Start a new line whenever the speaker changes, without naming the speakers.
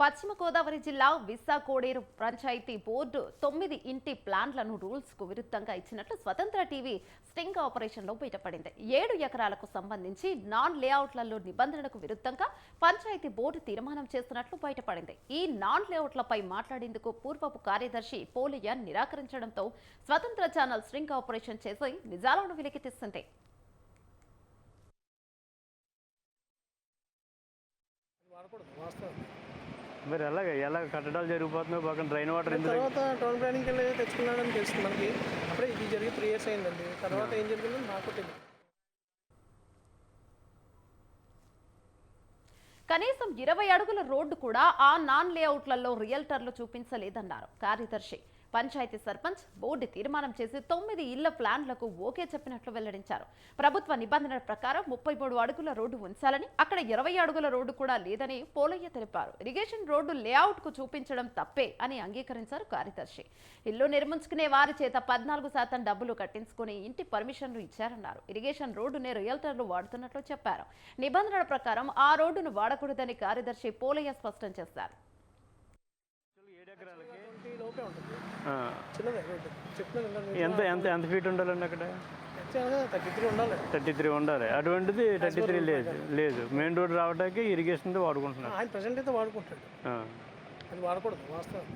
పశ్చిమ గోదావరి జిల్లా విస్సాకోడేరు పంచాయతీ బోర్డు తొమ్మిది ఇంటి ప్లాన్లను రూల్స్కు విరుద్ధంగా ఇచ్చినట్లు స్వతంత్ర టీవీ స్టింగ్ ఆపరేషన్లో బయటపడింది. ఏడు ఎకరాలకు సంబంధించి నాన్ లేఅవుట్లలో నిబంధనలకు విరుద్ధంగా పంచాయతీ బోర్డు తీర్మానం చేస్తున్నట్లు బయటపడింది. ఈ నాన్ లేఅవుట్లపై మాట్లాడేందుకు పూర్వపు కార్యదర్శి పోలియా నిరాకరించడంతో స్వతంత్ర ఛానల్ స్ట్రింగ్ ఆపరేషన్ చేసి నిజాలను వెలికితీస్తుంది
వాడకూడదు వాస్తవం
మరి ఎలాగ ఎలా కట్టడాలు జరిగిపోతున్నాయి పక్కన డ్రైన్ వాటర్ ఎందుకు
తర్వాత టౌన్ ప్లానింగ్కి వెళ్ళి తెచ్చుకున్నాడని తెలుస్తుంది మనకి. అప్పుడే ఇది జరిగి త్రీ ఇయర్స్ అయిందండి. తర్వాత ఏం జరిగిందో నాకు తెలియదు
కనీసం ఇరవై అడుగుల రోడ్డు కూడా ఆ నాన్ లేఅవుట్లలో రియల్టర్లు చూపించలేదన్నారు. కార్యదర్శి పంచాయతీ సర్పంచ్ బోర్డు తీర్మానం చేసి తొమ్మిది ఇళ్ళ ప్లాన్లకు ఓకే చెప్పినట్లు వెల్లడించారు. ప్రభుత్వ నిబంధనల ప్రకారం ముప్పై మూడు అడుగుల రోడ్డు ఉంచాలని అక్కడ ఇరవై అడుగుల రోడ్డు కూడా లేదని పోలయ్య తెలిపారు. ఇరిగేషన్ రోడ్డు లేఅవుట్కు చూపించడం తప్పే అని అంగీకరించారు కార్యదర్శి. ఇల్లు నిర్మించుకునే వారి చేత పద్నాలుగు శాతం డబ్బులు కట్టించుకుని ఇంటి పర్మిషన్లు ఇచ్చారన్నారు. ఇరిగేషన్ రోడ్డునే రియల్టర్లు వాడుతున్నట్లు చెప్పారు. నిబంధనల ప్రకారం ఆ రోడ్డును వాడకూడదని కార్యదర్శి పోలయ్య స్పష్టం చేశారు.
లోపే ఉంటుంది. చిన్నదే రోడ్డు
ఎంత ఎంత ఎంత ఫీట్ ఉండాలండి అక్కడ?
థర్టీ త్రీ ఉండాలి.
థర్టీ త్రీ ఉండాలి. అటువంటిది థర్టీ త్రీ లేదు. లేదు. మెయిన్ రోడ్ రావడానికి ఇరిగేషన్ వాడుకుంటున్నారు.
ఆయన ప్రజెంట్ అయితే వాడుకుంటాడు. అది వాడకూడదు వాస్తవం.